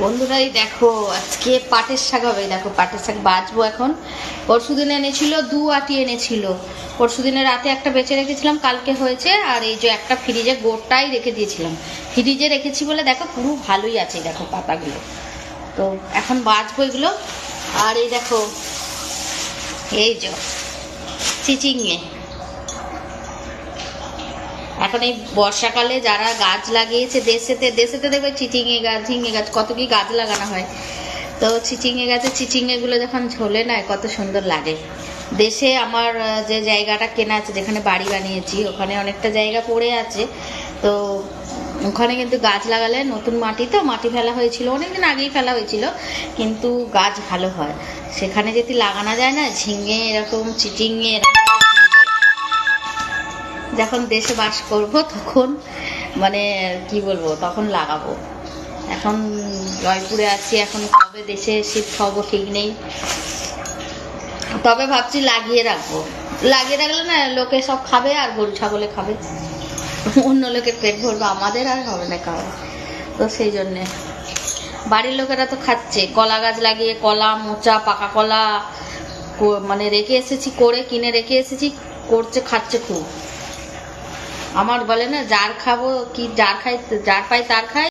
বন্ধুরা এই দেখো, আজকে পাটের শাক হবে। দেখো, পাটের শাক বাজবো এখন। পরশু দিন এনেছিল, দু আটি এনেছিল। পরশু দিনে রাতে একটা বেঁচে রেখেছিলাম, কালকে হয়েছে। আর এই যে একটা ফ্রিজে গোটাই রেখে দিয়েছিলাম। ফ্রিজে রেখেছি বলে, দেখো, পুরো ভালোই আছে, দেখো, পাতাগুলো। তো এখন বাজবো এগুলো। আর এই দেখো, এই যে চিচিংয়ে এখন এই বর্ষাকালে যারা গাছ লাগিয়েছে, দেশেতে দেশেতে দেখবে চিচিঙে গাছ ঝিঙে গাছ, কত কি গাছ লাগানো হয়। তো চিচিঙে গাছে চিচিঙেগুলো যখন ঝোলে না, কত সুন্দর লাগে। দেশে আমার যে জায়গাটা কেনা আছে, যেখানে বাড়ি বানিয়েছি, ওখানে অনেকটা জায়গা পড়ে আছে। তো ওখানে কিন্তু গাছ লাগালে নতুন মাটি, তো মাটি ফেলা হয়েছিল, অনেকদিন আগেই ফেলা হয়েছিল, কিন্তু গাছ ভালো হয়। সেখানে যদি লাগানো যায় না, ঝিঙে এরকম, চিচিঙে এরকম যখন দেশে বাস করব, তখন মানে কি বলব, তখন লাগাবো। এখন জয়পুরে আছি, এখন কবে দেশে শিফট হব ঠিক নেই। তবে ভাবছি লাগিয়ে রাখব। লাগিয়ে রাখলে না, লোকে সব খাবে আর গরু, ছাগলে খাবে। অন্য লোকের পেট ভরবে, আমাদের আর হবে না খাওয়া তো সেই জন্যে। বাড়ির লোকেরা তো খাচ্ছে, কলা গাছ লাগিয়ে কলা, মোচা, পাকা কলা মানে রেখে এসেছি, করে কিনে রেখে এসেছি, করছে, খাচ্ছে খুব। আমার বলে না যার খাব কি যার খাই যার পাই তার খাই।